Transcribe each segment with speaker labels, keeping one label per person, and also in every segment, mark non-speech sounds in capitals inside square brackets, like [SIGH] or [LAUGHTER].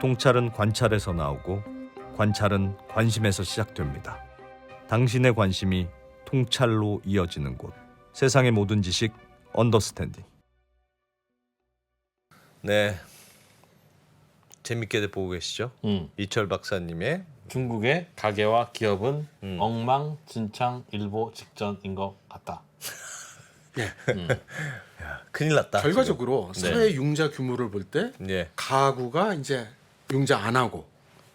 Speaker 1: 통찰은 관찰에서 나오고 관찰은 관심에서 시작됩니다. 당신의 관심이 통찰로 이어지는 곳. 세상의 모든 지식 언더스탠딩. 네. 재밌게들 보고 계시죠?
Speaker 2: 음.
Speaker 1: 이철 박사님의
Speaker 2: 중국의 가게와 기업은
Speaker 1: 음.
Speaker 2: 엉망진창 일보 직전인 것 같다. [LAUGHS]
Speaker 3: 예.
Speaker 1: 큰일 났다.
Speaker 3: 결과적으로
Speaker 1: 지금.
Speaker 3: 사회 융자 규모를 볼때
Speaker 1: 네. 예.
Speaker 3: 가구가 이제 융자 안 하고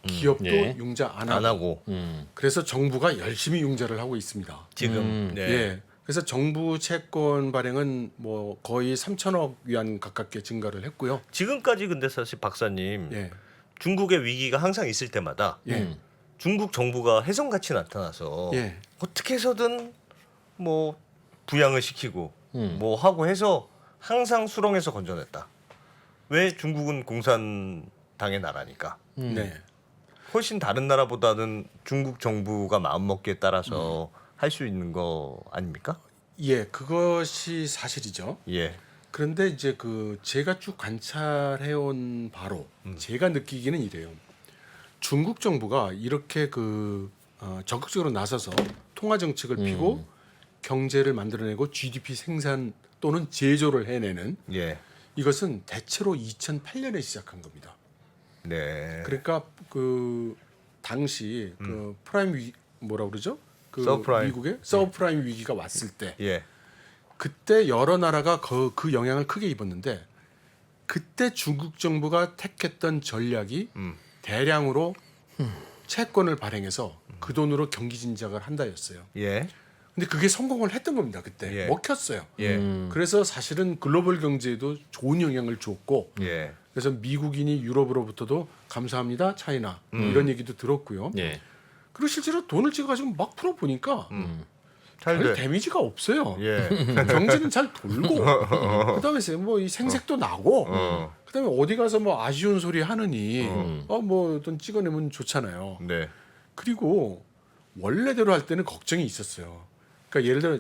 Speaker 3: 기업도
Speaker 2: 예.
Speaker 3: 융자 안 하고,
Speaker 1: 안 하고
Speaker 2: 음.
Speaker 3: 그래서 정부가 열심히 융자를 하고 있습니다.
Speaker 1: 지금
Speaker 2: 음.
Speaker 1: 네.
Speaker 3: 예. 그래서 정부 채권 발행은 뭐 거의 3천억 위안 가깝게 증가를 했고요.
Speaker 1: 지금까지 근데 사실 박사님
Speaker 3: 예.
Speaker 1: 중국의 위기가 항상 있을 때마다
Speaker 3: 예.
Speaker 2: 음.
Speaker 1: 중국 정부가 혜성같이 나타나서
Speaker 3: 예.
Speaker 1: 어떻게 해서든 뭐 부양을 시키고
Speaker 2: 음.
Speaker 1: 뭐 하고 해서 항상 수렁에서 건져냈다. 왜 중국은 공산당의 나라니까.
Speaker 2: 음.
Speaker 3: 네.
Speaker 1: 훨씬 다른 나라보다는 중국 정부가 마음먹기에 따라서
Speaker 3: 음.
Speaker 1: 할수 있는 거 아닙니까?
Speaker 3: 예, 그것이 사실이죠.
Speaker 1: 예.
Speaker 3: 그런데 이제 그 제가 쭉 관찰해온 바로 제가 느끼기는 이래요. 중국 정부가 이렇게 그 어, 적극적으로 나서서 통화 정책을 피고 경제를 만들어내고 GDP 생산 또는 제조를 해내는
Speaker 1: 예.
Speaker 3: 이것은 대체로 2008년에 시작한 겁니다.
Speaker 1: 네.
Speaker 3: 그러니까 그 당시 그 프라임 위 뭐라 그러죠? 그
Speaker 1: 서브프라임.
Speaker 3: 미국의 서브프라임 위기가 왔을 때
Speaker 1: 예.
Speaker 3: 그때 여러 나라가 그, 그 영향을 크게 입었는데 그때 중국 정부가 택했던 전략이
Speaker 1: 음.
Speaker 3: 대량으로 채권을 발행해서 그 돈으로 경기 진작을 한다였어요.
Speaker 1: 예.
Speaker 3: 근데 그게 성공을 했던 겁니다. 그때
Speaker 1: 예.
Speaker 3: 먹혔어요.
Speaker 1: 예.
Speaker 2: 음.
Speaker 3: 그래서 사실은 글로벌 경제에도 좋은 영향을 줬고
Speaker 1: 예.
Speaker 3: 그래서 미국인이 유럽으로부터도 감사합니다 차이나
Speaker 1: 음.
Speaker 3: 이런 얘기도 들었고요.
Speaker 2: 예.
Speaker 3: 그리고 실제로 돈을 찍어가지고 막 풀어 보니까
Speaker 2: 음.
Speaker 1: 잘
Speaker 3: 별
Speaker 1: 돼.
Speaker 3: 데미지가 없어요.
Speaker 1: 예. [LAUGHS]
Speaker 3: 경제는 잘 돌고 [LAUGHS] 그다음에 뭐 이 생색도 나고
Speaker 1: 어.
Speaker 3: 그다음에 어디 가서 뭐 아쉬운 소리 하느니
Speaker 2: 음.
Speaker 3: 어뭐 어떤 찍어내면 좋잖아요.
Speaker 1: 네.
Speaker 3: 그리고 원래대로 할 때는 걱정이 있었어요. 그러니까 예를 들어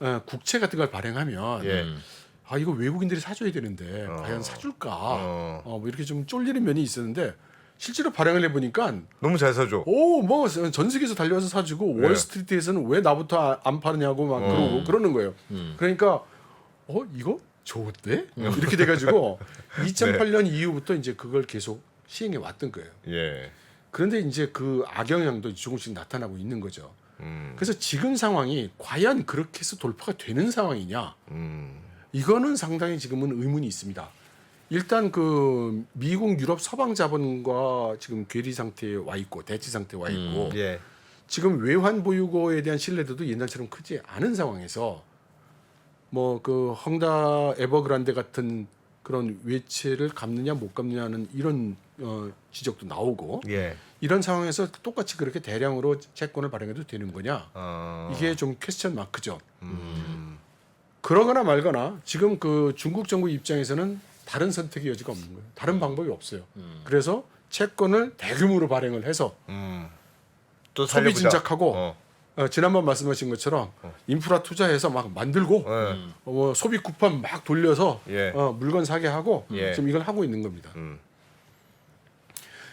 Speaker 3: 어, 국채 같은 걸 발행하면
Speaker 1: 예.
Speaker 2: 음.
Speaker 3: 아 이거 외국인들이 사줘야 되는데
Speaker 1: 어.
Speaker 3: 과연 사줄까?
Speaker 1: 어.
Speaker 3: 어. 뭐 이렇게 좀 쫄리는 면이 있었는데 실제로 발행을 해보니까
Speaker 1: 너무 잘 사줘.
Speaker 3: 오뭐 전 세계에서 달려와서 사주고
Speaker 1: 네.
Speaker 3: 월스트리트에서는 왜 나부터 아- 안 파느냐고 막
Speaker 1: 어.
Speaker 3: 그러고 그러는 거예요.
Speaker 2: 음.
Speaker 3: 그러니까 어 이거 좋은데 이렇게 돼가지고 [LAUGHS]
Speaker 1: 네.
Speaker 3: 2008년 이후부터 이제 그걸 계속 시행해 왔던 거예요.
Speaker 1: 예.
Speaker 3: 그런데 이제 그 악영향도 조금씩 나타나고 있는 거죠.
Speaker 1: 음.
Speaker 3: 그래서 지금 상황이 과연 그렇게 해서 돌파가 되는 상황이냐?
Speaker 1: 음.
Speaker 3: 이거는 상당히 지금은 의문이 있습니다. 일단 그 미국 유럽 서방 자본과 지금 괴리 상태에 와 있고 대치 상태에 와 있고
Speaker 1: 예.
Speaker 3: 지금 외환 보유고에 대한 신뢰도도 옛날처럼 크지 않은 상황에서 뭐 그 헝다 에버그란데 같은 그런 외채를 갚느냐 못 갚느냐는 이런 어, 지적도 나오고
Speaker 1: 예.
Speaker 3: 이런 상황에서 똑같이 그렇게 대량으로 채권을 발행해도 되는 거냐
Speaker 1: 어.
Speaker 3: 이게 좀 퀘스천 마크죠.
Speaker 1: 음.
Speaker 3: 그러거나 말거나 지금 그 중국 정부 입장에서는 다른 선택의 여지가 없는 거예요. 다른 방법이 없어요.
Speaker 2: 음.
Speaker 3: 그래서 채권을 대규모로 발행을 해서
Speaker 1: 음. 또
Speaker 3: 소비
Speaker 1: 살려보자.
Speaker 3: 진작하고
Speaker 1: 어.
Speaker 3: 어, 지난번 말씀하신 것처럼 인프라 투자해서 막 만들고
Speaker 1: 예.
Speaker 2: 음.
Speaker 3: 어, 뭐 소비 쿠폰 막 돌려서
Speaker 1: 예.
Speaker 3: 어, 물건 사게 하고
Speaker 1: 예.
Speaker 3: 지금 이걸 하고 있는 겁니다.
Speaker 1: 음.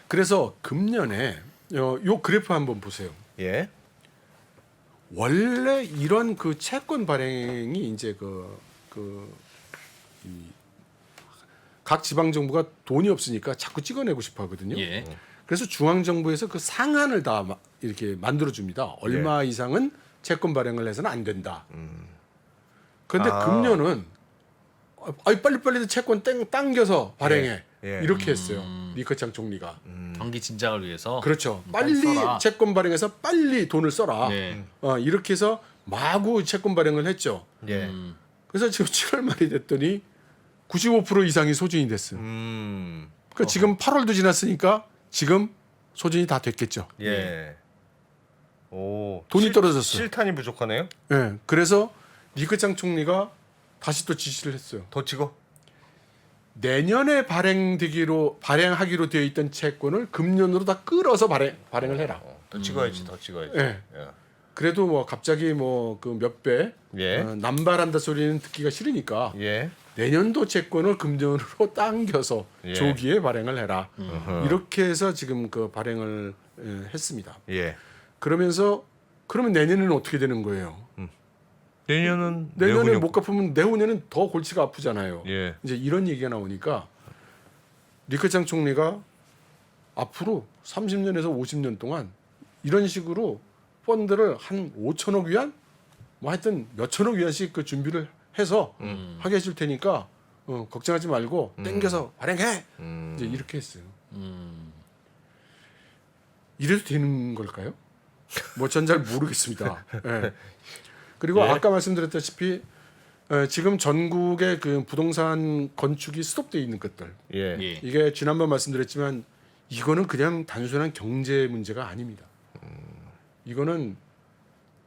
Speaker 3: 그래서 금년에 어, 요 그래프 한번 보세요.
Speaker 1: 예.
Speaker 3: 원래 이런 그 채권 발행이 이제 그그각 지방 정부가 돈이 없으니까 자꾸 찍어내고 싶어 하거든요.
Speaker 2: 예.
Speaker 3: 그래서 중앙 정부에서 그 상한을 다 마- 이렇게 만들어 줍니다. 얼마 이상은 채권 발행을 해서는 안 된다. 그런데
Speaker 1: 아.
Speaker 3: 금년은 아, 아이 빨리빨리 채권 땡 당겨서 발행해.
Speaker 1: 예.
Speaker 3: 이렇게 했어요.
Speaker 2: 음.
Speaker 3: 리커창 총리가.
Speaker 2: 경기 진작을 위해서
Speaker 3: 그렇죠.
Speaker 2: 음,
Speaker 3: 빨리
Speaker 2: 빨리 써라.
Speaker 3: 채권 발행해서 빨리 돈을 써라.
Speaker 2: 네.
Speaker 3: 어, 이렇게 해서 마구 채권 발행을 했죠.
Speaker 1: 예.
Speaker 2: 음.
Speaker 3: 그래서 지금 7월 말이 됐더니 95% 이상이 소진이 됐어요.
Speaker 1: 음.
Speaker 3: 그러니까 지금 8월도 지났으니까 지금 소진이 다 됐겠죠.
Speaker 1: 예. 오.
Speaker 3: 돈이
Speaker 1: 실-
Speaker 3: 떨어졌어요.
Speaker 1: 실탄이 부족하네요.
Speaker 3: 예. 그래서 리크창 총리가 다시 또 지시를 했어요.
Speaker 1: 더 찍어.
Speaker 3: 내년에 발행되기로 발행하기로 되어 있던 채권을 금년으로 다 끌어서 발행 발행을 해라.
Speaker 1: 어, 더 찍어야지. 더 찍어야지.
Speaker 3: 예.
Speaker 1: 예.
Speaker 3: 그래도 뭐 갑자기 뭐 그 몇배
Speaker 1: 예.
Speaker 3: 어, 남발한다 소리는 듣기가 싫으니까
Speaker 1: 예.
Speaker 3: 내년도 채권을 금전으로 [LAUGHS] 당겨서
Speaker 1: 예.
Speaker 3: 조기에 발행을 해라.
Speaker 1: 어허.
Speaker 3: 이렇게 해서 지금 그 발행을 예, 했습니다.
Speaker 1: 예.
Speaker 3: 그러면서 그러면 내년에는 어떻게 되는 거예요?
Speaker 1: 내년은
Speaker 3: 내년에
Speaker 1: 내후년-
Speaker 3: 못 갚으면 내후년은 더 골치가 아프잖아요.
Speaker 1: 예.
Speaker 3: 이제 이런 얘기가 나오니까 리커창 총리가 앞으로 30년에서 50년 동안 이런 식으로 펀드를 한 5천억 위안 뭐 하여튼 몇천억 위안씩 그 준비를 해서
Speaker 2: 음.
Speaker 3: 하게 해줄 테니까 어, 걱정하지 말고 땡겨서 발행해
Speaker 1: 음.
Speaker 3: 이제 이렇게 했어요.
Speaker 2: 음.
Speaker 3: 이래도 되는 걸까요? 뭐 전 잘 모르겠습니다. [LAUGHS] 예. 그리고
Speaker 1: 예.
Speaker 3: 아까 말씀드렸다시피 에, 지금 전국의 그 부동산 건축이 스톱돼 있는 것들
Speaker 1: 예.
Speaker 2: 예.
Speaker 3: 이게 지난번 말씀드렸지만 이거는 그냥 단순한 경제 문제가 아닙니다. 이거는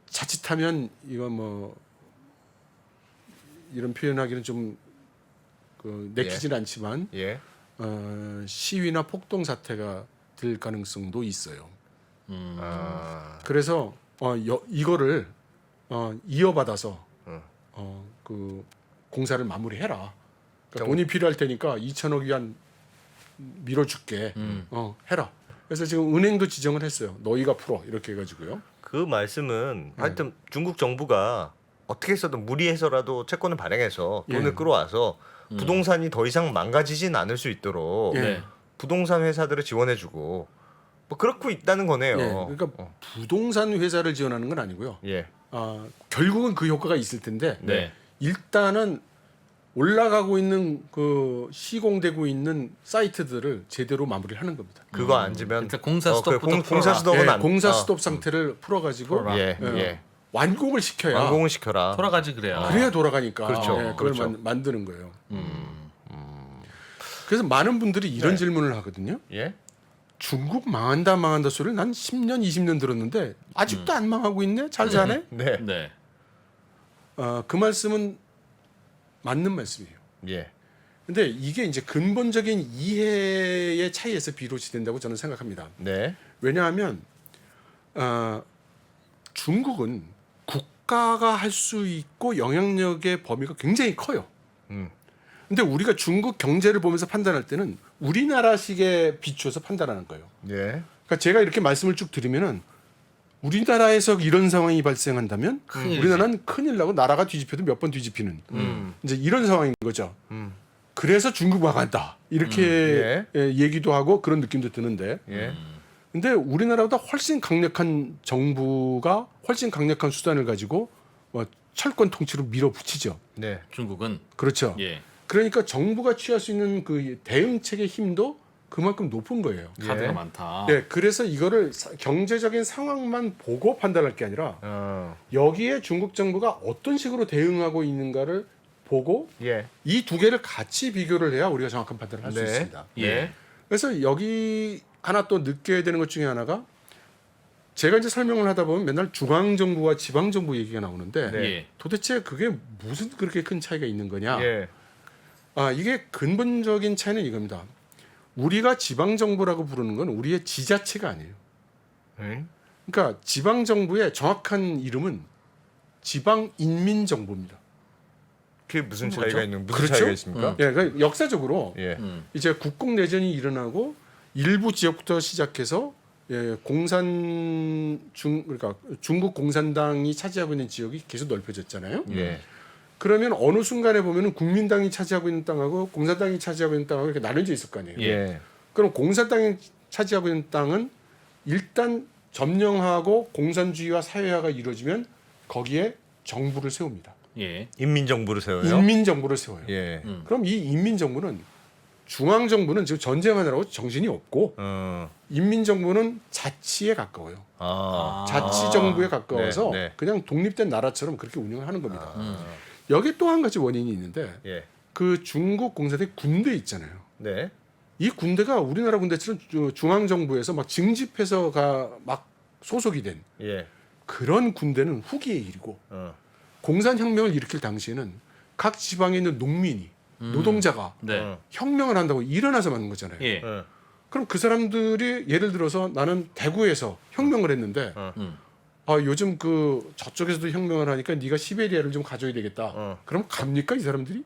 Speaker 3: 자칫하면 이거 뭐 이런 표현하기는 좀 그, 내키지는 않지만
Speaker 1: 예.
Speaker 3: 어, 시위나 폭동 사태가 될 가능성도 있어요.
Speaker 2: 음.
Speaker 1: 아.
Speaker 3: 그래서 어, 여, 이거를 어, 이어받아서
Speaker 1: 어.
Speaker 3: 어, 그 공사를 마무리해라. 그러니까
Speaker 1: 정-
Speaker 3: 돈이 필요할 테니까 2천억 위안 밀어줄게.
Speaker 2: 음.
Speaker 3: 어, 해라. 그래서 지금 은행도 지정을 했어요. 너희가 풀어 이렇게 해가지고요.
Speaker 1: 그 말씀은 하여튼 중국 정부가 어떻게 해서든 무리해서라도 채권을 발행해서 돈을
Speaker 3: 예.
Speaker 1: 끌어와서 부동산이 더 이상 망가지진 않을 수 있도록
Speaker 3: 예.
Speaker 2: 네.
Speaker 1: 부동산 회사들을 지원해주고 뭐 그렇고 있다는 거네요.
Speaker 3: 예, 그러니까
Speaker 1: 어.
Speaker 3: 부동산 회사를 지원하는 건 아니고요.
Speaker 1: 예.
Speaker 3: 아, 결국은 그 효과가 있을 텐데
Speaker 2: 네.
Speaker 3: 일단은 올라가고 있는 그 시공되고 있는 사이트들을 제대로 마무리를 하는 겁니다.
Speaker 1: 그거 앉으면
Speaker 2: 일단 공사
Speaker 1: 어, 그
Speaker 2: 스톱부터
Speaker 1: 공, 공사
Speaker 2: 풀어라.
Speaker 1: 스톱은
Speaker 3: 예,
Speaker 1: 안
Speaker 3: 공사
Speaker 1: 어.
Speaker 3: 스톱 상태를 풀어가지고
Speaker 2: 풀어라.
Speaker 1: 예.
Speaker 3: 예.
Speaker 1: 예.
Speaker 3: 완공을 시켜야
Speaker 1: 완공을 시켜라.
Speaker 2: 돌아가지 그래야.
Speaker 3: 그래야 돌아가니까
Speaker 1: 그렇죠.
Speaker 3: 예, 그걸
Speaker 1: 그렇죠.
Speaker 3: 만, 만드는 거예요.
Speaker 2: 음.
Speaker 3: 그래서 많은 분들이 이런
Speaker 1: 네.
Speaker 3: 질문을 하거든요.
Speaker 1: 예.
Speaker 3: 중국 망한다 망한다 소리를 난 10년 20년 들었는데 아직도 안 망하고 있네 잘 사네.
Speaker 1: 네.
Speaker 2: 네.
Speaker 3: 어, 그 말씀은 맞는 말씀이에요.
Speaker 1: 예.
Speaker 3: 근데 이게 이제 근본적인 이해의 차이에서 비롯이 된다고 저는 생각합니다.
Speaker 1: 네.
Speaker 3: 왜냐하면 어, 중국은 국가가 할 수 있고 영향력의 범위가 굉장히 커요.
Speaker 1: 음.
Speaker 3: 근데 우리가 중국 경제를 보면서 판단할 때는 우리나라식에 비추어서 판단하는 거예요.
Speaker 1: 예.
Speaker 3: 그러니까 제가 이렇게 말씀을 쭉 드리면은 우리나라에서 이런 상황이 발생한다면
Speaker 2: 큰일이지.
Speaker 3: 우리나라는 큰일 나고 나라가 뒤집혀도 몇 번 뒤집히는
Speaker 1: 음.
Speaker 3: 이제 이런 상황인 거죠.
Speaker 1: 음.
Speaker 3: 그래서 중국 망한다 이렇게 예, 얘기도 하고 그런 느낌도 드는데
Speaker 1: 예.
Speaker 3: 근데 우리나라보다 훨씬 강력한 정부가 훨씬 강력한 수단을 가지고 뭐 철권 통치로 밀어붙이죠.
Speaker 1: 네.
Speaker 2: 중국은
Speaker 3: 그렇죠.
Speaker 2: 예.
Speaker 3: 그러니까 정부가 취할 수 있는 그 대응책의 힘도 그만큼 높은 거예요.
Speaker 2: 카드가
Speaker 1: 예.
Speaker 2: 많다.
Speaker 3: 네, 그래서 이거를 사- 경제적인 상황만 보고 판단할 게 아니라
Speaker 1: 어.
Speaker 3: 여기에 중국 정부가 어떤 식으로 대응하고 있는가를 보고
Speaker 1: 예.
Speaker 3: 이 두 개를 같이 비교를 해야 우리가 정확한 판단을 할수
Speaker 1: 네.
Speaker 3: 있습니다.
Speaker 2: 예.
Speaker 3: 그래서 여기 하나 또 느껴야 되는 것 중에 하나가 제가 이제 설명을 하다 보면 맨날 중앙 정부와 지방 정부 얘기가 나오는데
Speaker 1: 네.
Speaker 2: 예.
Speaker 3: 도대체 그게 무슨 그렇게 큰 차이가 있는 거냐?
Speaker 1: 예.
Speaker 3: 아 이게 근본적인 차이는 이겁니다. 우리가 지방 정부라고 부르는 건 우리의 지자체가 아니에요.
Speaker 1: 응?
Speaker 3: 그러니까 지방 정부의 정확한 이름은 지방 인민 정부입니다.
Speaker 1: 그게 무슨
Speaker 2: 뭐죠?
Speaker 1: 차이가 있는 무슨
Speaker 3: 그렇죠?
Speaker 1: 차이가 있습니까?
Speaker 3: 예, 그러니까 역사적으로
Speaker 1: 예.
Speaker 2: 음.
Speaker 3: 이제 국공 내전이 일어나고 일부 지역부터 시작해서 예, 공산 중 그러니까 중국 공산당이 차지하고 있는 지역이 계속 넓혀졌잖아요.
Speaker 1: 예.
Speaker 3: 그러면 어느 순간에 보면은 국민당이 차지하고 있는 땅하고 공산당이 차지하고 있는 땅하고 이렇게 나눠져 있을 거 아니에요.
Speaker 1: 예.
Speaker 3: 그럼 공산당이 차지하고 있는 땅은 일단 점령하고 공산주의와 사회화가 이루어지면 거기에 정부를 세웁니다.
Speaker 2: 예.
Speaker 1: 인민 정부를 세워요.
Speaker 3: 인민 정부를 세워요.
Speaker 1: 예.
Speaker 2: 음.
Speaker 3: 그럼 이 인민 정부는 중앙 정부는 지금 전쟁하느라고 정신이 없고
Speaker 1: 어.
Speaker 3: 인민 정부는 자치에 가까워요.
Speaker 1: 아.
Speaker 3: 자치 정부에 가까워서
Speaker 1: 네, 네.
Speaker 3: 그냥 독립된 나라처럼 그렇게 운영을 하는 겁니다.
Speaker 2: 음.
Speaker 3: 여기 또 한 가지 원인이 있는데
Speaker 1: 예.
Speaker 3: 그 중국 공산당 군대 있잖아요.
Speaker 1: 네.
Speaker 3: 이 군대가 우리나라 군대처럼 주- 중앙 정부에서 막 징집해서가 막 소속이 된
Speaker 1: 예.
Speaker 3: 그런 군대는 후기의 일이고
Speaker 1: 어.
Speaker 3: 공산 혁명을 일으킬 당시에는 각 지방에 있는 농민이
Speaker 2: 음.
Speaker 3: 노동자가
Speaker 2: 네.
Speaker 1: 어.
Speaker 3: 혁명을 한다고 일어나서 만든 거잖아요.
Speaker 2: 예.
Speaker 1: 어.
Speaker 3: 그럼 그 사람들이 예를 들어서 나는 대구에서 혁명을 했는데
Speaker 1: 어.
Speaker 2: 음.
Speaker 3: 아 요즘 그 저쪽에서도 혁명을 하니까 네가 시베리아를 좀 가져야 되겠다.
Speaker 1: 어.
Speaker 3: 그럼 갑니까 이 사람들이?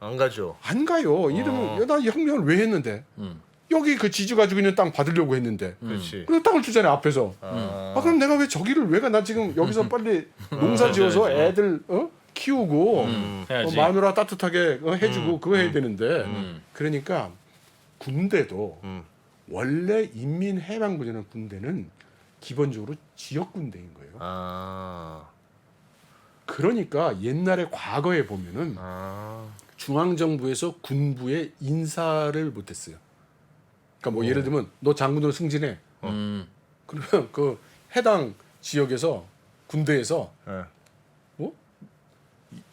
Speaker 1: 안 가죠.
Speaker 3: 안 가요. 이러면 야, 나 혁명을 왜 했는데?
Speaker 2: 음.
Speaker 3: 여기 그 지주 가지고 있는 땅 받으려고 했는데.
Speaker 1: 그렇지.
Speaker 3: 그 땅을 주잖아요 앞에서.
Speaker 1: 아,
Speaker 3: 아 그럼 내가 왜 저기를 왜 가? 나 지금 여기서 빨리 농사 지어서
Speaker 2: 해야지.
Speaker 3: 애들 어? 키우고
Speaker 2: 음,
Speaker 3: 어,
Speaker 2: 해야지.
Speaker 3: 마누라 따뜻하게 어, 해주고 그거 해야 되는데
Speaker 2: 음.
Speaker 3: 그러니까 군대도
Speaker 1: 음.
Speaker 3: 원래 인민해방군이라는 군대는 기본적으로 지역 군대인 거예요.
Speaker 1: 아,
Speaker 3: 그러니까 옛날에 과거에 보면은
Speaker 1: 아,
Speaker 3: 중앙 정부에서 군부에 인사를 못했어요. 그러니까 뭐 예를 들면 너 장군으로 승진해.
Speaker 2: 음.
Speaker 3: 그러면 그 해당 지역에서 군대에서
Speaker 1: 예.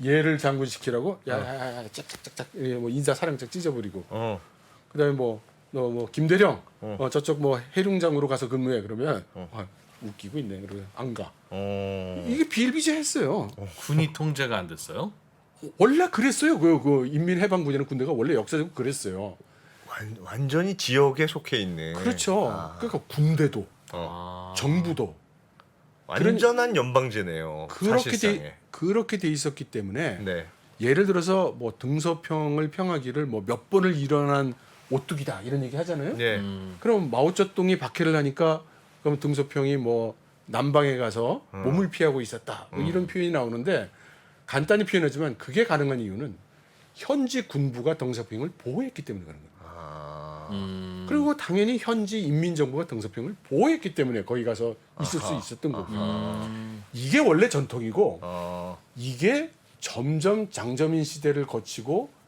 Speaker 3: 얘를 장군 시키라고 야야야 짝짝짝짝 예, 뭐 인사 사령장 찢어버리고
Speaker 1: 어,
Speaker 3: 그다음에 뭐 너 뭐 김대령
Speaker 1: 어.
Speaker 3: 어. 저쪽 뭐 해룡장으로 가서 근무해 그러면
Speaker 1: 어.
Speaker 3: 아, 웃기고 있네 그러면 안 가.
Speaker 1: 어,
Speaker 3: 이게 비일비재했어요.
Speaker 2: 군이 통제가 안 됐어요?
Speaker 3: 원래 그랬어요. 그, 그 인민해방군이라는 군대가 원래 역사적으로 그랬어요.
Speaker 1: 완, 완전히 지역에 속해 있네.
Speaker 3: 그렇죠.
Speaker 1: 아,
Speaker 3: 그러니까 군대도
Speaker 2: 아.
Speaker 3: 정부도
Speaker 1: 완전한 연방제네요.
Speaker 3: 그렇게
Speaker 1: 사실상에.
Speaker 3: 돼 그렇게 돼 있었기 때문에
Speaker 1: 네.
Speaker 3: 예를 들어서 뭐 등소평을 평하기를 뭐 몇 번을 일어난 오뚜기다 이런 얘기 하잖아요.
Speaker 1: 네.
Speaker 2: 음.
Speaker 3: 그럼 마오쩌둥이 박해를 하니까 그럼 등소평이 뭐 남방에 가서
Speaker 1: 음.
Speaker 3: 몸을 피하고 있었다 뭐 이런 표현이 나오는데 간단히 표현하지만 그게 가능한 이유는 현지 군부가 등소평을 보호했기 때문에 그런 거예요.
Speaker 1: 아,
Speaker 2: 음.
Speaker 3: 그리고 당연히 현지 인민정부가 등소평을 보호했기 때문에 거기 가서 있을
Speaker 1: 아하.
Speaker 3: 수 있었던 거고
Speaker 2: 음.
Speaker 3: 이게 원래 전통이고
Speaker 1: 어,
Speaker 3: 이게 점점 장저민 시대를 거치고 이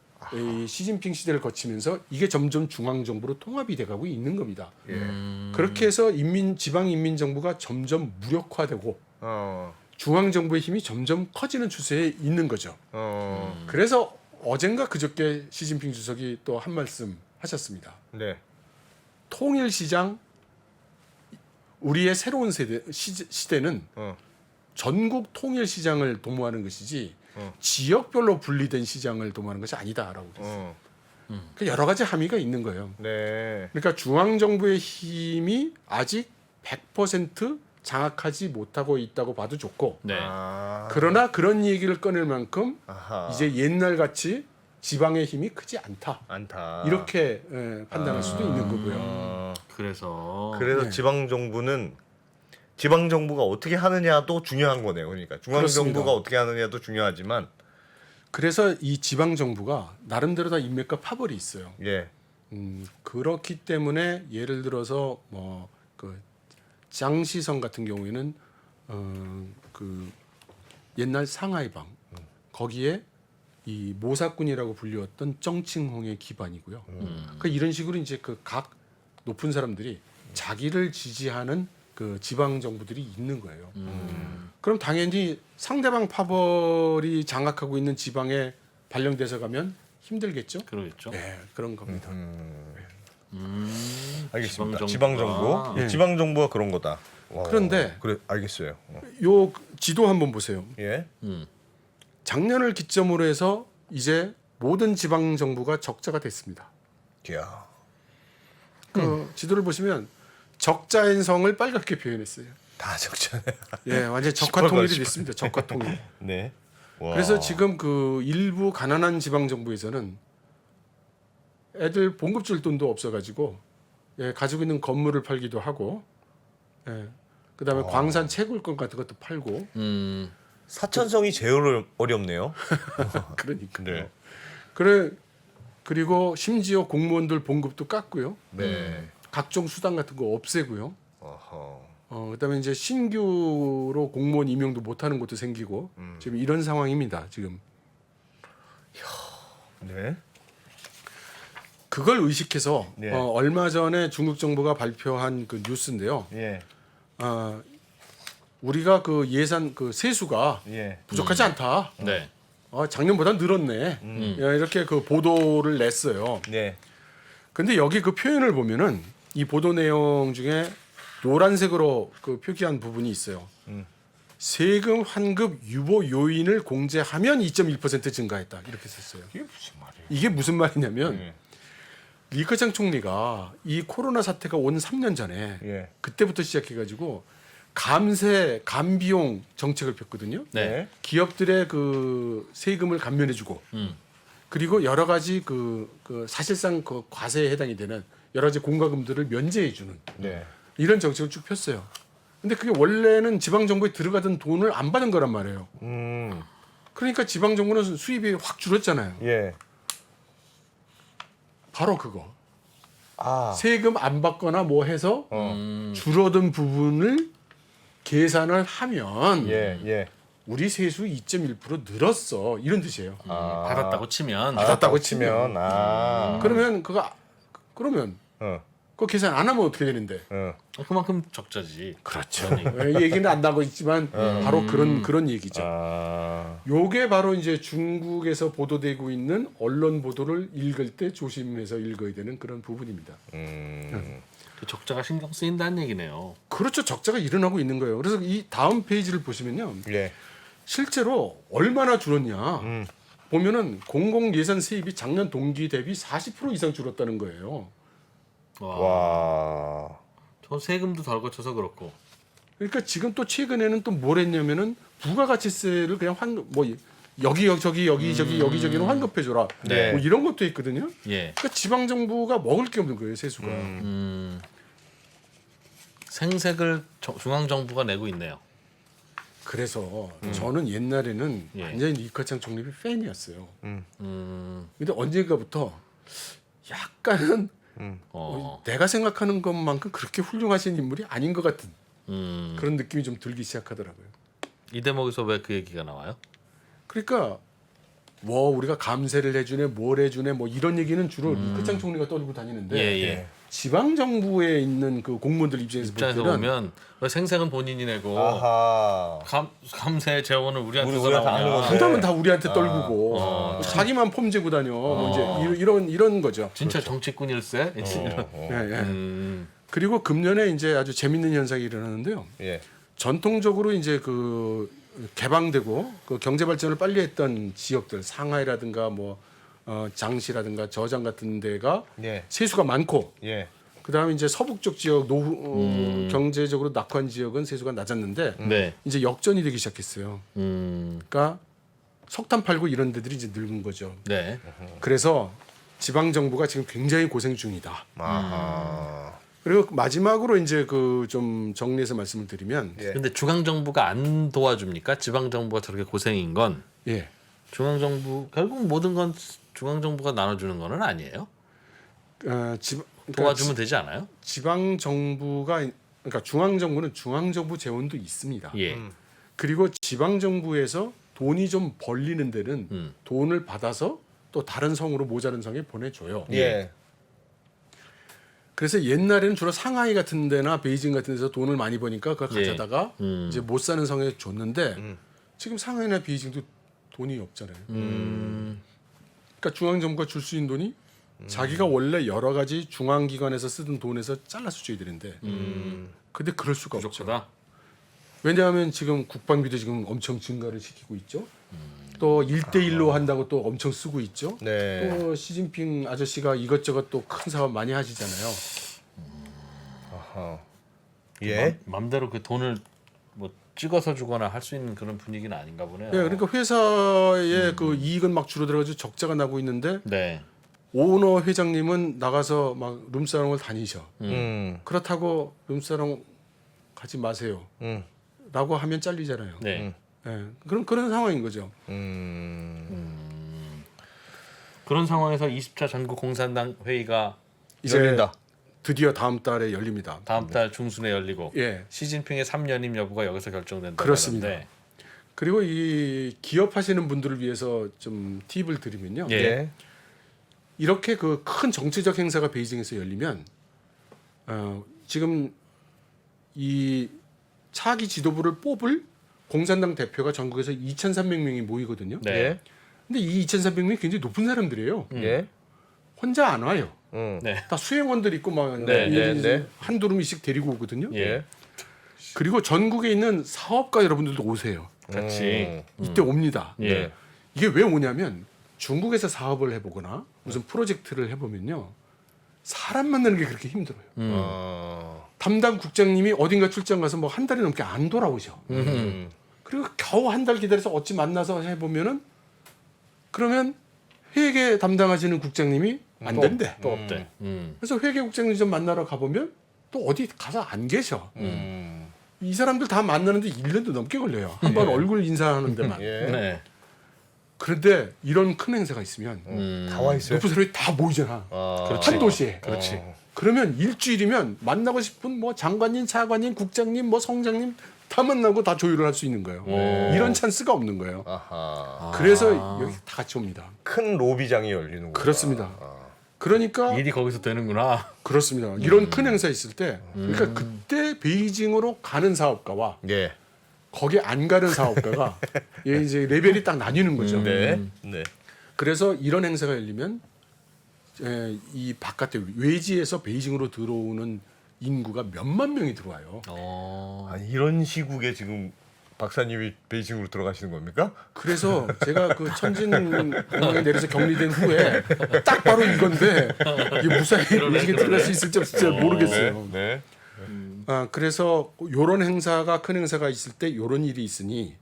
Speaker 3: 시진핑 시대를 거치면서 이게 점점 중앙 정부로 통합이 돼가고 있는 겁니다.
Speaker 1: 예.
Speaker 2: 음.
Speaker 3: 그렇게 해서 인민 지방 인민 정부가 점점 무력화되고
Speaker 1: 어,
Speaker 3: 중앙 정부의 힘이 점점 커지는 추세에 있는 거죠.
Speaker 1: 어,
Speaker 3: 그래서 어젠가 그저께 시진핑 주석이 또 한 말씀 하셨습니다.
Speaker 1: 네.
Speaker 3: 통일 시장 우리의 새로운 세대 시, 시대는
Speaker 1: 어,
Speaker 3: 전국 통일 시장을 도모하는 것이지
Speaker 1: 어.
Speaker 3: 지역별로 분리된 시장을 도모하는 것이 아니다라고 그랬어요.
Speaker 1: 어,
Speaker 3: 그 여러 가지 함의가 있는 거예요.
Speaker 1: 네.
Speaker 3: 그러니까 중앙 정부의 힘이 아직 100% 장악하지 못하고 있다고 봐도 좋고
Speaker 2: 네.
Speaker 1: 아,
Speaker 3: 그러나 그런 얘기를 꺼낼 만큼
Speaker 1: 아하.
Speaker 3: 이제 옛날 같이 지방의 힘이 크지 않다
Speaker 1: 안타.
Speaker 3: 이렇게 예, 판단할 수도 있는 거고요.
Speaker 1: 어,
Speaker 2: 그래서
Speaker 1: 그래서
Speaker 3: 네.
Speaker 1: 지방 정부는 지방 정부가 어떻게 하느냐도 중요한 거네요. 그러니까 중앙
Speaker 3: 그렇습니다.
Speaker 1: 정부가 어떻게 하느냐도 중요하지만
Speaker 3: 그래서 이 지방 정부가 나름대로 다 인맥과 파벌이 있어요.
Speaker 1: 예.
Speaker 3: 음, 그렇기 때문에 예를 들어서 뭐 그 장시성 같은 경우에는 어, 그 옛날 상하이방 거기에 이 모사꾼이라고 불리웠던 정칭홍의 기반이고요.
Speaker 2: 음.
Speaker 3: 그 이런 식으로 이제 그 각 높은 사람들이 자기를 지지하는 그 지방 정부들이 있는 거예요.
Speaker 2: 음.
Speaker 3: 그럼 당연히 상대방 파벌이 장악하고 있는 지방에 발령돼서 가면 힘들겠죠.
Speaker 2: 그러겠죠.
Speaker 3: 네, 그런 겁니다.
Speaker 1: 음,
Speaker 2: 음.
Speaker 1: 알겠습니다.
Speaker 2: 지방. 정부.
Speaker 3: 예.
Speaker 1: 지방 정부가 그런 거다. 와,
Speaker 3: 그런데-
Speaker 1: 그래 알겠어요. 어.
Speaker 3: 요 지도 한번 보세요.
Speaker 1: 예.
Speaker 2: 음.
Speaker 3: 작년을 기점으로 해서 이제 모든 지방 정부가 적자가 됐습니다.
Speaker 1: 야.
Speaker 3: 그 지도를 보시면 적자인 성을 빨갛게 표현했어요.
Speaker 1: 다 적잖아요. [LAUGHS]
Speaker 3: 예, 완전 적화 통일이. 됐습니다. 적화 [LAUGHS] 통일.
Speaker 1: 네. 와.
Speaker 3: 그래서 지금 그 일부 가난한 지방 정부에서는 애들 봉급 줄 돈도 없어가지고 예, 가지고 있는 건물을 팔기도 하고, 예, 그다음에 광산 채굴권 같은 것도 팔고,
Speaker 2: 음.
Speaker 1: 사천성이 제일 어려- 어렵네요. [LAUGHS]
Speaker 3: 그러니까.
Speaker 1: 네.
Speaker 3: 그래 그리고 심지어 공무원들 봉급도 깎고요.
Speaker 1: 네.
Speaker 3: 각종 수당 같은 거 없애고요.
Speaker 1: 어허.
Speaker 3: 어, 그다음에 이제 신규로 공무원 임용도 못하는 곳도 생기고
Speaker 1: 음.
Speaker 3: 지금 이런 상황입니다. 지금
Speaker 1: 네.
Speaker 3: 그걸 의식해서
Speaker 1: 네.
Speaker 3: 어, 얼마 전에 중국 정부가 발표한 그 뉴스인데요.
Speaker 1: 예.
Speaker 3: 아, 우리가 그 예산 그 세수가
Speaker 1: 예.
Speaker 3: 부족하지 않다.
Speaker 2: 네.
Speaker 3: 어, 작년보다 늘었네.
Speaker 2: 음.
Speaker 3: 야, 이렇게 그 보도를 냈어요.
Speaker 1: 네.
Speaker 3: 근데 여기 그 표현을 보면은 이 보도 내용 중에 노란색으로 그 표기한 부분이 있어요.
Speaker 1: 음.
Speaker 3: 세금 환급 유보 요인을 공제하면 2.1% 증가했다 이렇게 썼어요.
Speaker 1: 이게 무슨 말이에요?
Speaker 3: 이게 무슨 말이냐면
Speaker 1: 예.
Speaker 3: 리커창 총리가 이 코로나 사태가 온 3년 전에
Speaker 1: 예.
Speaker 3: 그때부터 시작해가지고 감세 감비용 정책을 폈거든요.
Speaker 2: 네.
Speaker 3: 기업들의 그 세금을 감면해주고
Speaker 2: 음.
Speaker 3: 그리고 여러 가지 그, 그 사실상 그 과세에 해당이 되는 여러 가지 공과금들을 면제해 주는
Speaker 1: 네.
Speaker 3: 이런 정책을 쭉 폈어요. 근데 그게 원래는 지방 정부에 들어가던 돈을 안 받은 거란 말이에요.
Speaker 1: 음.
Speaker 3: 그러니까 지방 정부는 수입이 확 줄었잖아요.
Speaker 1: 예.
Speaker 3: 바로 그거.
Speaker 1: 아.
Speaker 3: 세금 안 받거나 뭐 해서
Speaker 1: 어.
Speaker 2: 음.
Speaker 3: 줄어든 부분을 계산을 하면
Speaker 1: 예, 예.
Speaker 3: 우리 세수 2.1% 늘었어 이런 뜻이에요.
Speaker 1: 아.
Speaker 2: 받았다고 치면
Speaker 3: 받았다고
Speaker 1: 치면 아.
Speaker 3: 그러면 그거 그러면
Speaker 1: 어.
Speaker 3: 그 계산 안 하면 어떻게 되는데?
Speaker 1: 어.
Speaker 2: 그만큼 적자지.
Speaker 3: 그렇죠. 이 얘기는 안 나고 있지만 바로 그런 그런 얘기죠.
Speaker 1: 아.
Speaker 3: 요게 바로 이제 중국에서 보도되고 있는 언론 보도를 읽을 때 조심해서 읽어야 되는 그런 부분입니다.
Speaker 1: 음.
Speaker 2: 그 적자가 신경 쓰인다는 얘기네요.
Speaker 3: 그렇죠. 적자가 일어나고 있는 거예요. 그래서 이 다음 페이지를 보시면요.
Speaker 1: 예.
Speaker 3: 실제로 얼마나 줄었냐
Speaker 1: 음.
Speaker 3: 보면은 공공 예산 세입이 작년 동기 대비 40% 이상 줄었다는 거예요.
Speaker 2: 와.
Speaker 1: 와.
Speaker 2: 저 세금도 덜 거쳐서 그렇고.
Speaker 3: 그러니까 지금 또 최근에는 또 뭘 했냐면은 부가가치세를 그냥 환뭐 여기 여기 저기 여기 저기 여기 저기로 환급해 줘라.
Speaker 2: 네.
Speaker 3: 뭐 이런 것도 있거든요.
Speaker 2: 예.
Speaker 3: 그러니까 지방 정부가 먹을 게 없는 거예요, 세수가.
Speaker 2: 음. 생색을 저- 중앙 정부가 내고 있네요.
Speaker 3: 그래서 저는 옛날에는
Speaker 2: 예.
Speaker 3: 완전히 리커창 총리의 팬이었어요.
Speaker 2: 음.
Speaker 3: 근데 언젠가부터 약간은
Speaker 2: 어.
Speaker 3: 내가 생각하는 것만큼 그렇게 훌륭하신 인물이 아닌 것 같은
Speaker 2: 음.
Speaker 3: 그런 느낌이 좀 들기 시작하더라고요.
Speaker 2: 이 대목에서 왜 그 얘기가 나와요?
Speaker 3: 그러니까 뭐 우리가 감세를 해주네, 뭘 해주네, 뭐 이런 얘기는 주로 리커창 총리가 떠들고 다니는데
Speaker 2: 음. 예, 예.
Speaker 1: 예.
Speaker 3: 지방 정부에 있는 그 공무원들 입장에서,
Speaker 2: 입장에서
Speaker 3: 때는
Speaker 2: 보면 왜 생색은 본인이 내고
Speaker 1: 아하.
Speaker 2: 감 감세 재원을 우리한테
Speaker 1: 우리- 우리한테 안
Speaker 2: 나오냐.
Speaker 1: 하는
Speaker 3: 부담은 다 우리한테 떨구고
Speaker 2: 어.
Speaker 3: 자기만 폼 재고 다녀. 뭐 이제 이- 이런 이런 거죠.
Speaker 2: 진짜 정치꾼일세.
Speaker 1: 어, 어.
Speaker 3: 예, 예.
Speaker 2: 음.
Speaker 3: 그리고 금년에 이제 아주 재밌는 현상이 일어나는데요.
Speaker 1: 예.
Speaker 3: 전통적으로 이제 그 개방되고 그 경제 발전을 빨리 했던 지역들 상하이라든가 뭐 어, 장시라든가 저장 같은 데가
Speaker 1: 예.
Speaker 3: 세수가 많고
Speaker 1: 예.
Speaker 3: 그다음에 이제 서북 쪽 지역 노후 어, 경제적으로 낙후한 지역은 세수가 낮았는데
Speaker 2: 네.
Speaker 3: 이제 역전이 되기 시작했어요.
Speaker 2: 음.
Speaker 3: 그러니까 석탄 팔고 이런 데들이 이제 늙은 거죠.
Speaker 2: 네.
Speaker 3: 그래서 지방 정부가 지금 굉장히 고생 중이다.
Speaker 1: 아하.
Speaker 3: 그리고 마지막으로 이제 그 좀 정리해서 말씀을 드리면
Speaker 1: 예.
Speaker 2: 근데 중앙 정부가 안 도와줍니까? 지방 정부가 저렇게 고생인 건
Speaker 3: 예.
Speaker 2: 중앙 정부 결국 모든 건 중앙 정부가 나눠주는 거는 아니에요.
Speaker 3: 어, 지, 그러니까
Speaker 2: 도와주면 되지 않아요?
Speaker 3: 지방 정부가 그러니까 중앙 정부는 중앙 정부 재원도 있습니다.
Speaker 2: 예.
Speaker 1: 음.
Speaker 3: 그리고 지방 정부에서 돈이 좀 벌리는 데는
Speaker 2: 음.
Speaker 3: 돈을 받아서 또 다른 성으로 모자른 성에 보내줘요.
Speaker 1: 예.
Speaker 3: 그래서 옛날에는 주로 상하이 같은 데나 베이징 같은 데서 돈을 많이 버니까 그걸
Speaker 2: 예.
Speaker 3: 가져다가
Speaker 2: 음.
Speaker 3: 이제 못 사는 성에 줬는데
Speaker 1: 음.
Speaker 3: 지금 상하이나 베이징도 돈이 없잖아요.
Speaker 2: 음.
Speaker 3: 그러니까 중앙 정부가 줄 수 있는 돈이 자기가 원래 여러 가지 중앙 기관에서 쓰던 돈에서 잘라서 줘야 되는데
Speaker 2: 음.
Speaker 3: 근데 그럴 수가 없죠.
Speaker 2: 부족하다.
Speaker 3: 왜냐하면 지금 국방비도 지금 엄청 증가를 시키고 있죠. 또 1대1로 한다고 또 엄청 쓰고 있죠.
Speaker 1: 네.
Speaker 3: 또 시진핑 아저씨가 이것저것 또 큰 사업 많이 하시잖아요.
Speaker 1: 아하. 예.
Speaker 2: 맘, 맘대로 그 돈을 뭐 찍어서 주거나 할 수 있는 그런 분위기는 아닌가 보네요.
Speaker 3: 예, 그러니까 회사의 그 이익은 막 줄어들어가지고 적자가 나고 있는데
Speaker 2: 네.
Speaker 3: 오너 회장님은 나가서 막 룸사롱을 다니셔.
Speaker 1: 음.
Speaker 3: 그렇다고 룸사롱 가지 마세요.
Speaker 1: 음.
Speaker 3: 라고 하면 잘리잖아요.
Speaker 2: 네.
Speaker 3: 예, 그런 그런 상황인 거죠.
Speaker 1: 음.
Speaker 2: 그런 상황에서 20차 전국 공산당 회의가
Speaker 3: 이제
Speaker 1: 열린다.
Speaker 3: 드디어 다음 달에 열립니다.
Speaker 2: 다음 달 중순에 열리고
Speaker 3: 예.
Speaker 2: 시진핑의 3년임 여부가 여기서 결정된다.
Speaker 3: 그렇습니다. 그리고 이 기업하시는 분들을 위해서 좀 팁을 드리면요.
Speaker 2: 예.
Speaker 1: 예.
Speaker 3: 이렇게 그 큰 정치적 행사가 베이징에서 열리면 어, 지금 이 차기 지도부를 뽑을 공산당 대표가 전국에서 2,300명이 모이거든요.
Speaker 2: 네.
Speaker 1: 예.
Speaker 3: 근데 이 2,300명이 굉장히 높은 사람들이에요.
Speaker 1: 예.
Speaker 3: 혼자 안 와요.
Speaker 1: 음.
Speaker 2: 네.
Speaker 3: 다 수행원들 있고 막
Speaker 2: 네,
Speaker 1: 네, 네.
Speaker 3: 한두 룸씩 데리고 오거든요.
Speaker 2: 예.
Speaker 3: 그리고 전국에 있는 사업가 여러분들도 오세요.
Speaker 2: 같이.
Speaker 3: 이때 옵니다.
Speaker 2: 예.
Speaker 1: 네.
Speaker 3: 이게 왜 오냐면 중국에서 사업을 해보거나 무슨 프로젝트를 해보면요 사람 만나는 게 그렇게 힘들어요.
Speaker 2: 음.
Speaker 1: 어.
Speaker 3: 담당 국장님이 어딘가 출장 가서 뭐 한 달이 넘게 안 돌아오셔.
Speaker 1: 음.
Speaker 3: 그리고 겨우 한 달 기다려서 어찌 만나서 해보면은 그러면 회계 담당하시는 국장님이 안 된대.
Speaker 2: 또 없대. 음.
Speaker 3: 그래서 회계국장님 좀 만나러 가보면 또 어디 가서 안 계셔.
Speaker 1: 음.
Speaker 3: 이 사람들 다 만나는데 1년도 넘게 걸려요. 한번 얼굴 인사하는 [LAUGHS] 데만.
Speaker 1: 예.
Speaker 2: 네.
Speaker 3: 그런데 이런 큰 행사가 있으면
Speaker 2: 음.
Speaker 1: 다와 있어요.
Speaker 3: 높은 사람이 다 모이잖아.
Speaker 1: 아.
Speaker 2: 그렇지.
Speaker 3: 한 도시에.
Speaker 2: 그렇지.
Speaker 1: 어.
Speaker 3: 그러면 일주일이면 만나고 싶은 뭐 장관님, 차관님, 국장님, 뭐 성장님 다 만나고 다 조율을 할 수 있는 거예요.
Speaker 2: 오.
Speaker 3: 이런 찬스가 없는 거예요.
Speaker 1: 아하.
Speaker 3: 그래서
Speaker 2: 아.
Speaker 3: 여기 다 같이 옵니다.
Speaker 1: 큰 로비장이 열리는 거.
Speaker 3: 그렇습니다. 그러니까
Speaker 2: 일이 거기서 되는구나.
Speaker 3: 그렇습니다. 이런 큰 행사 있을 때 그러니까 그때 베이징으로 가는 사업가와
Speaker 1: 예.
Speaker 3: 거기 안 가는 사업가가 얘 [LAUGHS] 이제 레벨이 딱 나뉘는 거죠.
Speaker 1: 네. 네.
Speaker 3: 그래서 이런 행사가 열리면 에, 이 바깥에 외지에서 베이징으로 들어오는 인구가 몇만 명이 들어와요.
Speaker 2: 어.
Speaker 1: 아, 이런 시국에 지금 박사님이 베이징으로 들어가시는 겁니까?
Speaker 3: 그래서 제가 그 천진 공항에 내려서 격리된 후에 딱 바로 이건데 이게 무사히 베이징에 들어갈 수 있을지 진짜 모르겠어요.
Speaker 1: 네.
Speaker 3: 아 그래서 요런 행사가 큰 행사가 있을 때 요런 일이 있으니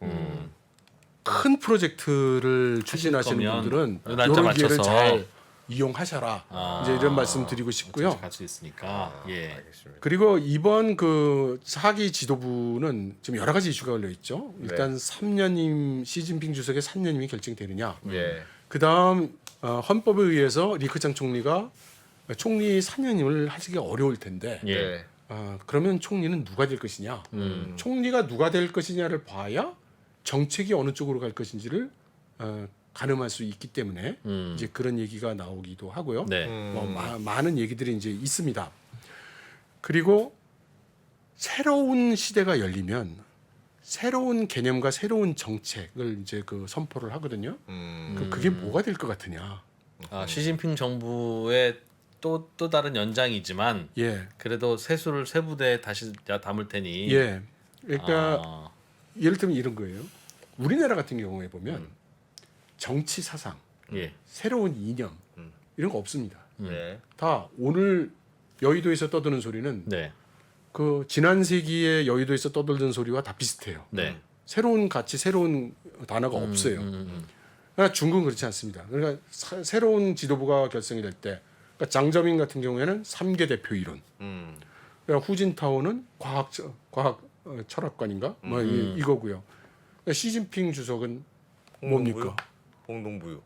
Speaker 3: 큰 프로젝트를 추진하시는 분들은 요런 기회를
Speaker 2: 맞춰서.
Speaker 3: 잘 이용하셔라
Speaker 2: 아.
Speaker 3: 이제 이런 말씀 드리고 싶고요.
Speaker 2: 갈수 있으니까. 예.
Speaker 1: 알겠습니다.
Speaker 3: 그리고 이번 그 사기 지도부는 지금 여러 가지 이슈가 걸려 있죠. 일단 3년임 시진핑 주석의 3년임이 결정되느냐.
Speaker 1: 예.
Speaker 3: 그다음 어, 헌법에 의해서 리크창 총리가 총리 4년임을 하시기가 어려울 텐데
Speaker 2: 예.
Speaker 1: 네.
Speaker 3: 아, 그러면 총리는 누가 될 것이냐?
Speaker 2: 음.
Speaker 3: 총리가 누가 될 것이냐를 봐야 정책이 어느 쪽으로 갈 것인지를 어, 가늠할 수 있기 때문에
Speaker 2: 음.
Speaker 3: 이제 그런 얘기가 나오기도 하고요.
Speaker 2: 네.
Speaker 1: 음.
Speaker 3: 뭐 마- 많은 얘기들이 이제 있습니다. 그리고 새로운 시대가 열리면 새로운 개념과 새로운 정책을 이제 그 선포를 하거든요.
Speaker 1: 음.
Speaker 3: 그 그게 뭐가 될 것 같으냐?
Speaker 2: 아, 시진핑 정부의 또 또 다른 연장이지만
Speaker 3: 예,
Speaker 2: 그래도 세수를 세 부대에 다시 담을 테니.
Speaker 3: 예. 그러니까
Speaker 2: 아,
Speaker 3: 예를 들면 이런 거예요. 우리나라 같은 경우에 보면
Speaker 1: 음.
Speaker 3: 정치 사상,
Speaker 2: 예.
Speaker 3: 새로운 이념
Speaker 1: 음.
Speaker 3: 이런 거 없습니다.
Speaker 1: 네.
Speaker 3: 다 오늘 여의도에서 떠드는 소리는
Speaker 2: 네.
Speaker 3: 그 지난 세기에 여의도에서 떠들던 소리와 다 비슷해요.
Speaker 2: 네.
Speaker 3: 새로운 가치, 새로운 단어가 없어요.
Speaker 2: 음, 음,
Speaker 3: 그러나 중국은 그렇지 않습니다. 그러니까 사- 새로운 지도부가 결성이 될 때, 그러니까 장저민 같은 경우에는 삼개 대표 이론,
Speaker 1: 음.
Speaker 3: 그러니까 후진타오는 과학 과학 어, 철학관인가, 뭐 이, 이거고요. 그러니까 시진핑 주석은 뭡니까?
Speaker 1: 공동부유.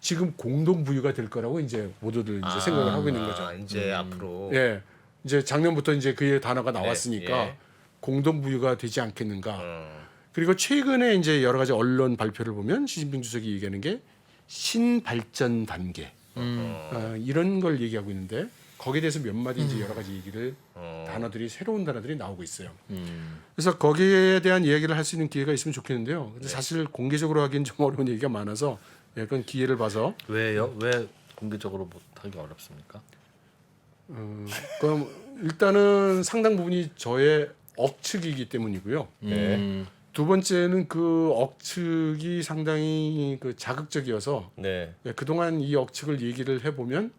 Speaker 3: 지금 공동 부유가 될 거라고 이제 모두들 이제 생각을 하고 있는 거죠.
Speaker 1: 아, 이제 앞으로.
Speaker 3: 예, 이제 작년부터 이제 그 단어가 나왔으니까
Speaker 1: 예.
Speaker 3: 공동 부유가 되지 않겠는가.
Speaker 1: 어.
Speaker 3: 그리고 최근에 이제 여러 가지 언론 발표를 보면 시진핑 주석이 얘기하는 게 신발전 단계
Speaker 2: 음.
Speaker 3: 어, 이런 걸 얘기하고 있는데 거기에 대해서 몇 마디 이제 여러 가지 얘기를
Speaker 1: 어.
Speaker 3: 단어들이 새로운 단어들이 나오고 있어요.
Speaker 2: 음.
Speaker 3: 그래서 거기에 대한 이야기를 할 수 있는 기회가 있으면 좋겠는데요. 근데 사실 공개적으로 하기엔 좀 어려운 얘기가 많아서 약간 기회를 봐서
Speaker 2: 왜요? 왜 공개적으로 못 하기 어렵습니까?
Speaker 3: 어, 그럼 일단은 상당 부분이 저의 억측이기 때문이고요.
Speaker 1: 네.
Speaker 2: 음.
Speaker 3: 두 번째는 그 억측이 상당히 그 자극적이어서
Speaker 1: 네.
Speaker 3: 예, 그동안 이 억측을 얘기를 해보면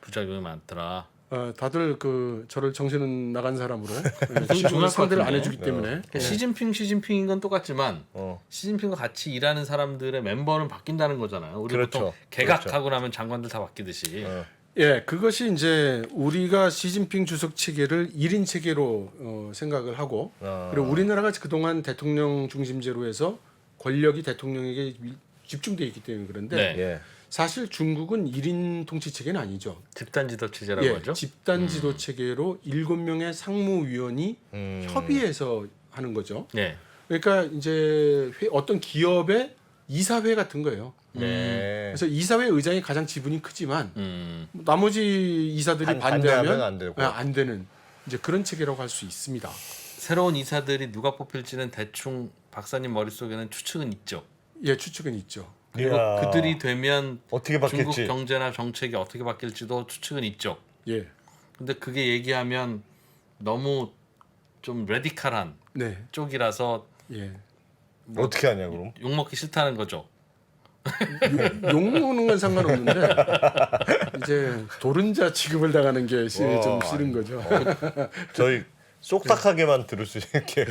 Speaker 2: 부작용이 많더라.
Speaker 3: 어, 다들 그 저를 정신 나간 사람으로 [LAUGHS]
Speaker 2: 중요할 것
Speaker 3: 상대를 안. 해주기 때문에 예.
Speaker 2: 시진핑 시진핑인 건 똑같지만
Speaker 1: 어.
Speaker 2: 시진핑과 같이 일하는 사람들의 멤버는 바뀐다는 거잖아요. 우리
Speaker 1: 그렇죠.
Speaker 2: 보통 개각하고 나면 장관들 다 바뀌듯이.
Speaker 1: 어.
Speaker 3: 예, 그것이 이제 우리가 시진핑 주석 체계를 1인 체계로 어, 생각을 하고
Speaker 1: 어.
Speaker 3: 그리고 우리나라가 그동안 대통령 중심제로 해서 권력이 대통령에게 미- 집중돼 있기 때문에 그런데
Speaker 2: 네.
Speaker 1: 예.
Speaker 3: 사실 중국은 1인 통치 체계는 아니죠.
Speaker 2: 집단 지도 체제라고
Speaker 3: 예,
Speaker 2: 하죠.
Speaker 3: 집단 지도 체계로 일곱 명의 상무위원이
Speaker 1: 음.
Speaker 3: 협의해서 하는 거죠.
Speaker 2: 네.
Speaker 3: 그러니까 이제 회- 어떤 기업의 이사회 같은 거예요.
Speaker 1: 네.
Speaker 3: 그래서 이사회 의장이 가장 지분이 크지만
Speaker 2: 음.
Speaker 3: 나머지 이사들이
Speaker 1: 반-
Speaker 3: 반대하면,
Speaker 1: 반대하면 안 되고.
Speaker 3: 예, 안 되는 이제 그런 체계라고 할 수 있습니다.
Speaker 2: 새로운 이사들이 누가 뽑힐지는 대충 박사님 머릿속에는 추측은 있죠.
Speaker 3: 예, 추측은 있죠.
Speaker 2: 그리고
Speaker 1: 이야.
Speaker 2: 그들이 되면
Speaker 1: 어떻게
Speaker 2: 중국
Speaker 1: 바뀔지.
Speaker 2: 경제나 정책이 어떻게 바뀔지도 추측은 있죠.
Speaker 3: 예,
Speaker 2: 근데 그게 얘기하면 너무 좀 레디칼한
Speaker 3: 네,
Speaker 2: 쪽이라서
Speaker 3: 예.
Speaker 1: 어떻게 하냐 그럼?
Speaker 2: 욕 먹기 싫다는 거죠. [LAUGHS]
Speaker 3: 욕 먹는 건 상관없는데 이제 도른자 취급을 당하는 게 시-
Speaker 1: 와,
Speaker 3: 좀 싫은 거죠.
Speaker 1: 저희 쏙딱하게만 들을 수 있게.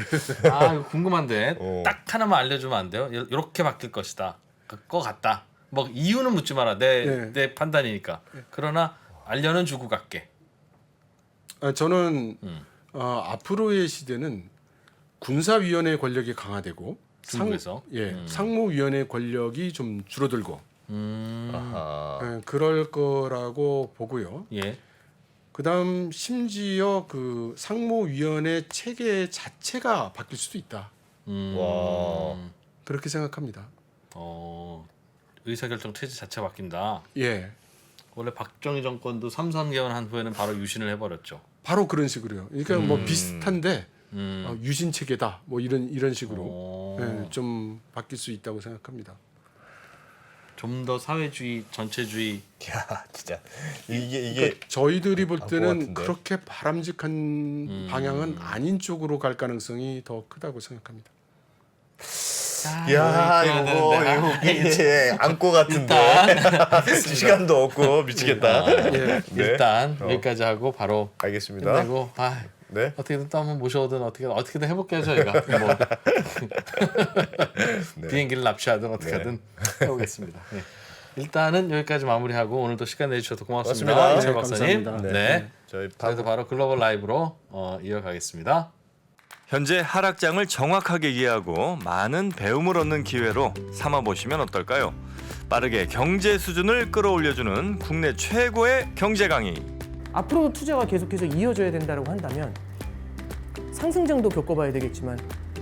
Speaker 2: 아 이거 궁금한데
Speaker 1: 어.
Speaker 2: 딱 하나만 알려주면 안 돼요? 이렇게 바뀔 것이다. 그거 같다. 뭐 이유는 묻지 마라. 내 내
Speaker 3: 네.
Speaker 2: 판단이니까. 그러나 알려는 주고 갈게.
Speaker 3: 아, 저는
Speaker 2: 음.
Speaker 3: 어, 앞으로의 시대는 군사위원회 권력이 강화되고
Speaker 2: 중국에서?
Speaker 3: 예,
Speaker 2: 음.
Speaker 3: 상무위원회 권력이 좀 줄어들고
Speaker 2: 음.
Speaker 1: 아하.
Speaker 3: 예, 그럴 거라고 보고요.
Speaker 2: 예.
Speaker 3: 그다음 심지어 그 상무위원회 체계 자체가 바뀔 수도 있다.
Speaker 2: 음.
Speaker 1: 와.
Speaker 3: 그렇게 생각합니다.
Speaker 2: 어. 의사결정 체제 자체 바뀐다.
Speaker 3: 예,
Speaker 2: 원래 박정희 정권도 3, 3개월 한 후에는 바로 유신을 해버렸죠.
Speaker 3: 바로 그런 식으로요. 그러니까 뭐
Speaker 1: 음.
Speaker 3: 비슷한데
Speaker 2: 음.
Speaker 3: 어, 유신 체계다. 뭐 이런 이런 식으로
Speaker 2: 어.
Speaker 3: 예, 좀 바뀔 수 있다고 생각합니다.
Speaker 2: 좀더 사회주의, 전체주의. [LAUGHS]
Speaker 1: 야 진짜 이게 이게
Speaker 3: 그러니까 저희들이 볼
Speaker 1: 것
Speaker 3: 때는
Speaker 1: 같은데.
Speaker 3: 그렇게 바람직한
Speaker 2: 음.
Speaker 3: 방향은 아닌 쪽으로 갈 가능성이 더 크다고 생각합니다.
Speaker 2: 아,
Speaker 1: 야
Speaker 2: 이거
Speaker 1: 이거. 이거 이제 안고 같은데 [LAUGHS] 시간도 없고 미치겠다.
Speaker 3: 예.
Speaker 1: 네.
Speaker 2: 일단
Speaker 1: 어.
Speaker 2: 여기까지 하고 바로
Speaker 1: 알겠습니다.
Speaker 2: 끝내고 아
Speaker 1: 네.
Speaker 2: 어떻게든 또 한번 모셔오든 어떻게 어떻게든 해볼게요 저희가 뭐 [LAUGHS]
Speaker 1: 네.
Speaker 2: 비행기를 납치하든 어떻게든 해보겠습니다. 네. 일단은 여기까지 마무리하고 오늘도 시간 내주셔서 고맙습니다.
Speaker 1: 고맙습니다.
Speaker 3: 네,
Speaker 2: 박사님.
Speaker 3: 감사합니다.
Speaker 2: 네.
Speaker 1: 저희
Speaker 2: 저희도 바로 글로벌 라이브로 어, 이어가겠습니다.
Speaker 4: 현재 하락장을 정확하게 이해하고 많은 배움을 얻는 기회로 삼아 보시면 어떨까요? 빠르게 경제 수준을 끌어올려주는 국내 최고의 경제 강의.
Speaker 5: 앞으로도 투자가 계속해서 이어져야 된다고 한다면 상승장도 겪어봐야 되겠지만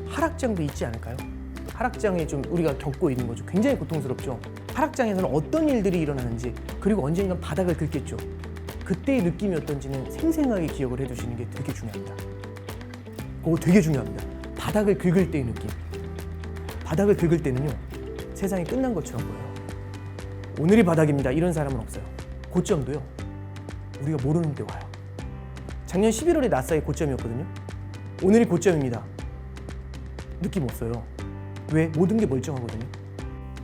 Speaker 5: 하락장도 있지 않을까요? 하락장에 좀 우리가 겪고 있는 거죠. 굉장히 고통스럽죠. 하락장에서는 어떤 일들이 일어나는지 그리고 언젠간 바닥을 긁겠죠. 그때의 느낌이 어떤지는 생생하게 기억을 해두시는 게 되게 중요합니다. 그거 되게 중요합니다. 바닥을 긁을 때의 느낌. 바닥을 긁을 때는요 세상이 끝난 것처럼 보여요. 오늘이 바닥입니다. 이런 사람은 없어요. 고점도요. 우리가 모르는 때 와요. 작년 11월에 나스닥이 고점이었거든요. 오늘이 고점입니다. 느낌 없어요. 왜? 모든 게 멀쩡하거든요.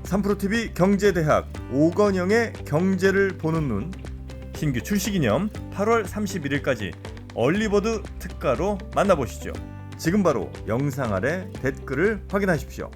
Speaker 4: 3프로TV 경제대학 오건영의 경제를 보는 눈 신규 출시 기념 8월 31일까지 얼리버드 특가로 만나보시죠. 지금 바로 영상 아래 댓글을 확인하십시오.